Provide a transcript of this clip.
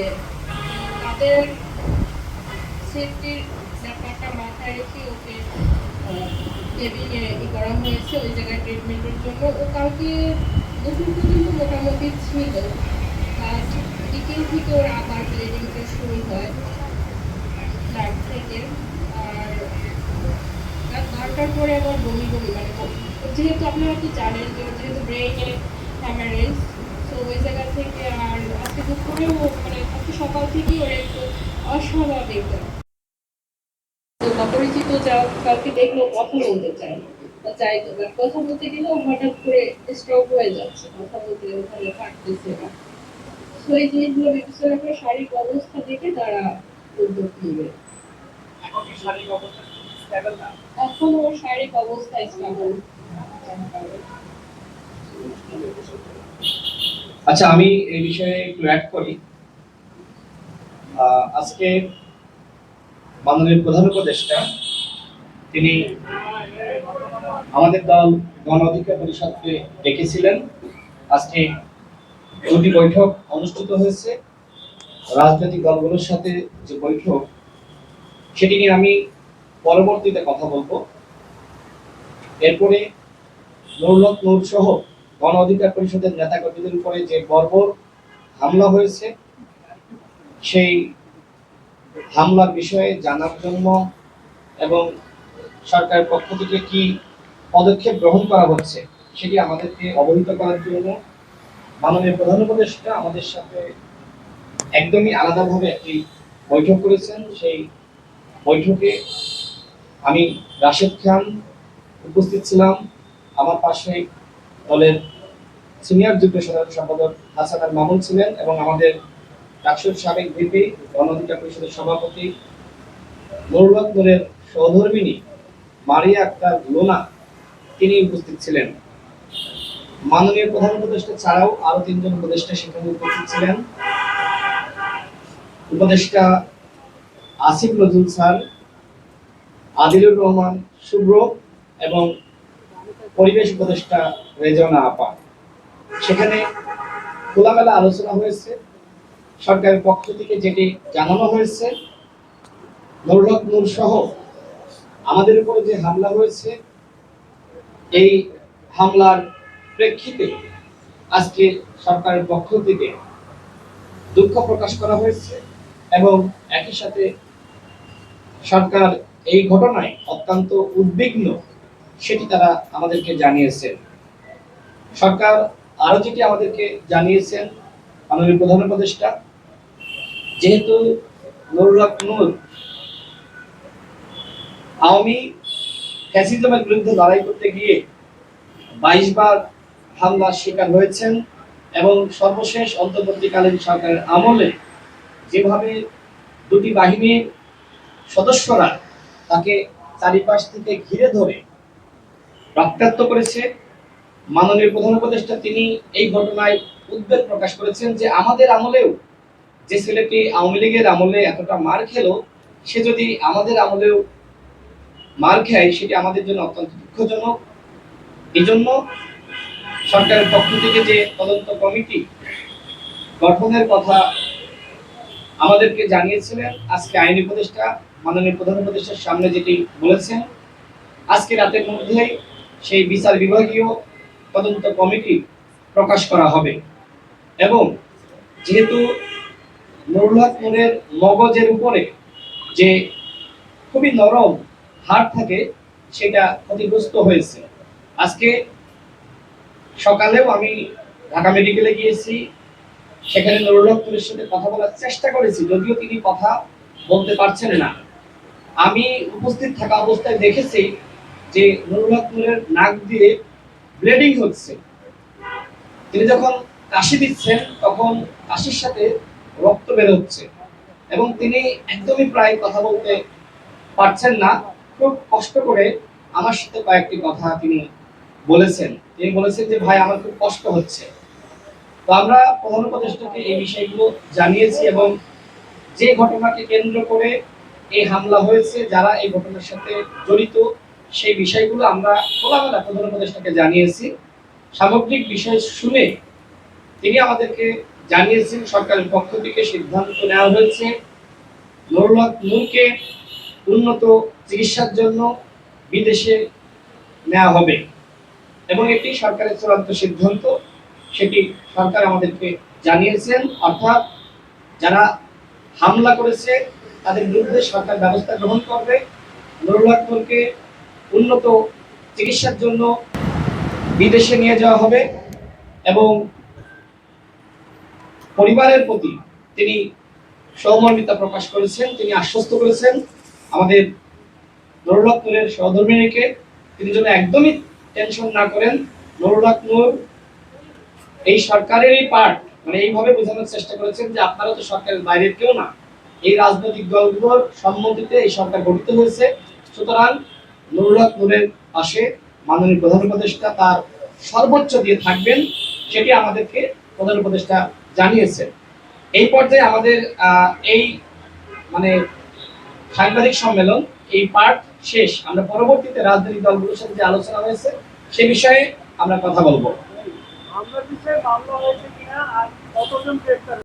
যে তাদের সেফটির ব্যাপারটা মাথায় রেখে ওকে কেবিনে ই করা হয়েছে, ওই জায়গায় ট্রিটমেন্টের জন্য। ও কালকে দুপুর পর্যন্ত মোটামুটি ছিল। বিকেল থেকে ওর আবার ব্লিডিংটা শুরু হয় ব্লাড থেকে। আর রাত বারোটার পরে আবার বমি বমি মানে যেহেতু আপনারা তো জানেন যে যেহেতু ব্রেইনে হ্যামারেজ ওই জায়গা থেকে আর আজকে দুপুরেও মানে আজকে সকাল থেকেই ওর একটু অস্বাভাবিক। তো অপরিচিত যা কাউকে দেখলেও কথা বলতে চায় না। বা চাইতো বাট কথা বলতে গেলেও হঠাৎ করে স্ট্রোক হয়ে যাচ্ছে কথা বলতে ওখানে পারতেছে না। তো এই জিনিসগুলো বিবেচনা করে শারীরিক অবস্থা দেখে তারা উদ্যোগ নিবে। এখন শারীরিক অবস্থা না? এখন ওর শারীরিক অবস্থা স্টেবল আচ্ছা আমি এই বিষয়ে একটু অ্যাড করি। আজকে মাননীয় প্রধান উপদেষ্টা, তিনি আমাদের দল গণ অধিকার পরিষদকে ডেকেছিলেন। আজকে দুটি বৈঠক অনুষ্ঠিত হয়েছে। রাজনৈতিক দলগুলোর সাথে যে বৈঠক, সেটি নিয়ে আমি পরবর্তীতে কথা বলব। এরপরে নুরুল্লাহ নূর সহ গণ অধিকার পরিষদের নেতাকর্মীদের উপরে যে বর্বর হামলা হয়েছে, সেই হামলার বিষয়ে জানার জন্য এবং সরকারের পক্ষ থেকে কি পদক্ষেপ গ্রহণ করা হচ্ছে, সেটি আমাদেরকে অবহিত করার জন্য মাননীয় প্রধান উপদেষ্টা আমাদের সাথে একদমই আলাদাভাবে একটি বৈঠক করেছেন। সেই বৈঠকে আমি রাশেদ খান উপস্থিত ছিলাম। আমার পাশে দলের সিনিয়র যুগ্ম সাধারণ সম্পাদক হাসান আল মামুন ছিলেন এবং আমাদের ডাকসুর সাবেক ভিপি গণ অধিকার পরিষদের সভাপতি নূরের সহধর্মিনী মারিয়া আক্তার লোনা তিনি উপস্থিত ছিলেন। মাননীয় প্রধান উপদেষ্টা ছাড়াও আরও তিনজন উপদেষ্টা সেখানে উপস্থিত ছিলেন। উপদেষ্টা আসিফ নজরুল স্যার, আদিলুর রহমান শুভ্র এবং পরিবেশ উপদেষ্টা রেজনা আপা। সেখানে খোলামেলা আলোচনা হয়েছে। সরকারের পক্ষ থেকে যেটি জানানো হয়েছে নুরুল নূর সহ আমাদের উপরে যে হামলা হয়েছে, এই হামলার প্রেক্ষিতে আজকে সরকারের পক্ষ থেকে দুঃখ প্রকাশ করা হয়েছে এবং একই সাথে সরকার এই ঘটনায় অত্যন্ত উদ্বিগ্ন সেটি তারা আমাদেরকে জানিয়েছেন। সরকার আরও যেটি আমাদেরকে জানিয়েছেন, মাননীয় প্রধান উপদেষ্টা, যেহেতু নুরুল হক আওয়ামী ফ্যাসিজমের বিরুদ্ধে লড়াই করতে গিয়ে বাইশ বার হামলার শিকার হয়েছেন এবং সর্বশেষ অন্তর্বর্তীকালীন সরকারের আমলে যেভাবে দুটি বাহিনীর সদস্যরা তাকে চারিপাশ থেকে ঘিরে ধরে রক্তাক্ত করেছে। মাননীয় প্রধান উপদেষ্টা তিনি এই ঘটনায় উদ্বেগ প্রকাশ করেছেন যে আমাদের আমলেও যে ছেলেটি আওয়ামী লীগের আমলে এতটা মার খেলো, সে যদি আমাদের আমলেও মার খায়, সেটি আমাদের জন্য অত্যন্ত দুঃখজনক। এই জন্য সরকারের পক্ষ থেকে যে তদন্ত কমিটি গঠনের কথা আমাদেরকে জানিয়েছিলেন, আজকে আইন উপদেষ্টা, মাননীয় প্রধান উপদেষ্টার সামনে যেটি বলেছেন, আজকে রাতের মধ্যেই সেই বিচার বিভাগীয় তদন্ত কমিটি প্রকাশ করা হবে। এবং যেহেতু নুরুল হক মগজের উপরে যে খুবই নরম হাড় থাকে, সেটা ক্ষতিগ্রস্ত হয়েছে। আজকে সকালেও আমি ঢাকা মেডিকেলে গিয়েছি, সেখানে নুরুল হক সাথে কথা বলার চেষ্টা করেছি, যদিও তিনি কথা বলতে পারছেন না। আমি উপস্থিত থাকা অবস্থায় দেখেছি যে নুরুল হক নাক দিয়ে ব্লিডিং হচ্ছে। তিনি যখন কাশি দিচ্ছেন, তখন কাশির সাথে রক্ত বের হচ্ছে এবং তিনি একদমই প্রায় কথা বলতে পারছেন না। খুব কষ্ট করে আমার সাথে কয়েকটি কথা তিনি বলেছেন। তিনি বলেছেন যে, ভাই, আমার খুব কষ্ট হচ্ছে। তো আমরা প্রধান উপদেষ্টাকে এই বিষয়গুলো জানিয়েছি এবং যে ঘটনাকে কেন্দ্র করে এই হামলা হয়েছে, যারা এই ঘটনার সাথে জড়িত সেই বিষয়গুলো আমরা খোলামেলা প্রধান উপদেষ্টাকে জানিয়েছি। সামগ্রিক বিষয় শুনে তিনি আমাদেরকে জানিয়েছেন, সরকারের পক্ষ থেকে সিদ্ধান্ত নেওয়া হয়েছে নুরুল নূরকে উন্নত চিকিৎসার জন্য বিদেশে নেওয়া হবে। এবং এটি সরকারের চূড়ান্ত সিদ্ধান্ত, সেটি সরকার আমাদেরকে জানিয়েছেন। অর্থাৎ যারা হামলা করেছে, তাদের বিরুদ্ধে সরকার ব্যবস্থা গ্রহণ করবে। নুরুল হক নূরকে উন্নত চিকিৎসার জন্য বিদেশে নিয়ে যাওয়া হবে এবং পরিবারের প্রতি তিনি সহমর্মিতা প্রকাশ করেছেন, তিনি আশ্বস্ত করেছেন। আমাদের নুরুল হক সহধর্মিনীকে তিনি যেন একদমই টেনশন না করেন। নুরুল এই সরকারেরই পার্ট মানে এইভাবে বোঝানোর চেষ্টা করেছেন যে আপনারা তো সরকারের বাইরের কেউ না। এই রাজনৈতিক দলগুলোর সম্মতিতে এই সরকার গঠিত হয়েছে। সুতরাং নুরুল নূরের পাশে মাননীয় প্রধান উপদেষ্টা তার সর্বোচ্চ দিয়ে থাকবেন, সেটি আমাদেরকে প্রধান উপদেষ্টা জানিয়েছেন। এই পর্যায়ে আমাদের এই মানে সাংবাদিক সম্মেলন, এই পার্ট শেষ। আমরা পরবর্তীতে রাজনৈতিক দলগুলোর সাথে যে আলোচনা হয়েছে, সে বিষয়ে আমরা কথা বলব। আমরা বিষয়ে মামলা হয়েছে কিনা আর কতজন গ্রেপ্তার